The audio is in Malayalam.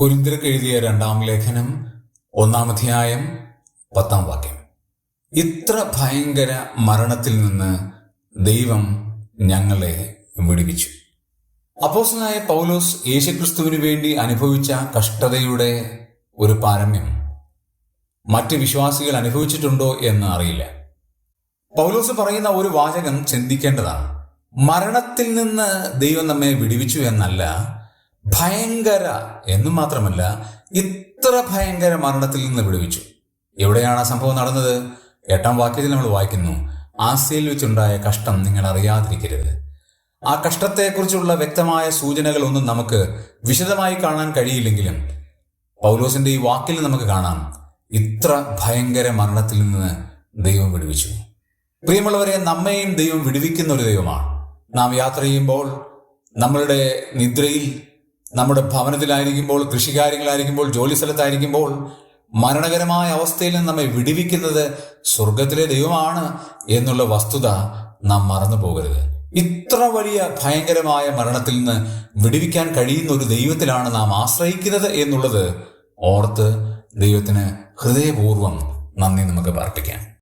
കുരിന്തിരക്ക് എഴുതിയ രണ്ടാം ലേഖനം ഒന്നാം അധ്യായം പത്താം വാക്യം. ഇത്ര ഭയങ്കര മരണത്തിൽ നിന്ന് ദൈവം ഞങ്ങളെ വിടുവിച്ചു. അപ്പോസനായ പൗലോസ് യേശുക്രിസ്തുവിനു വേണ്ടി അനുഭവിച്ച കഷ്ടതയുടെ ഒരു പാരമ്യം മറ്റ് വിശ്വാസികൾ അനുഭവിച്ചിട്ടുണ്ടോ എന്ന് അറിയില്ല. പൗലോസ് പറയുന്ന ഒരു വാചകം ചിന്തിക്കേണ്ടതാണ്. മരണത്തിൽ നിന്ന് ദൈവം നമ്മെ വിടുവിച്ചു എന്നല്ല ഭയങ്കര എന്നും മാത്രമല്ല ഇത്ര ഭയങ്കര മരണത്തിൽ നിന്ന് വിടുവിച്ചു. എവിടെയാണ് ആ സംഭവം നടന്നത്? എട്ടാം വാക്യത്തിൽ നമ്മൾ വായിക്കുന്നു ആസിയയിൽ വെച്ചുണ്ടായ കഷ്ടം നിങ്ങൾ അറിയാതിരിക്കരുത്. ആ കഷ്ടത്തെക്കുറിച്ചുള്ള വ്യക്തമായ സൂചനകളൊന്നും നമുക്ക് വിശദമായി കാണാൻ കഴിയില്ലെങ്കിലും പൗലോസിന്റെ ഈ വാക്കിൽ നമുക്ക് കാണാം ഇത്ര ഭയങ്കര മരണത്തിൽ നിന്ന് ദൈവം വിടുവിച്ചു. പ്രിയമുള്ളവരെ നമ്മയും ദൈവം വിടുവിക്കുന്ന ഒരു ദൈവമാണ്. നാം യാത്ര ചെയ്യുമ്പോൾ നമ്മളുടെ നിദ്രയിൽ നമ്മുടെ ഭവനത്തിലായിരിക്കുമ്പോൾ കൃഷികാര്യങ്ങളായിരിക്കുമ്പോൾ ജോലി സ്ഥലത്തായിരിക്കുമ്പോൾ മരണകരമായ അവസ്ഥയിൽ നിന്ന് നമ്മെ വിടിവിക്കുന്നത് സ്വർഗത്തിലെ ദൈവമാണ് എന്നുള്ള വസ്തുത നാം മറന്നു പോകരുത്. ഇത്ര വലിയ ഭയങ്കരമായ മരണത്തിൽ നിന്ന് വിടിവിക്കാൻ കഴിയുന്ന ഒരു ദൈവത്തിലാണ് നാം ആശ്രയിക്കുന്നത് എന്നുള്ളത് ഓർത്ത് ദൈവത്തിന് ഹൃദയപൂർവം നന്ദി നമുക്ക് പാർപ്പിക്കാം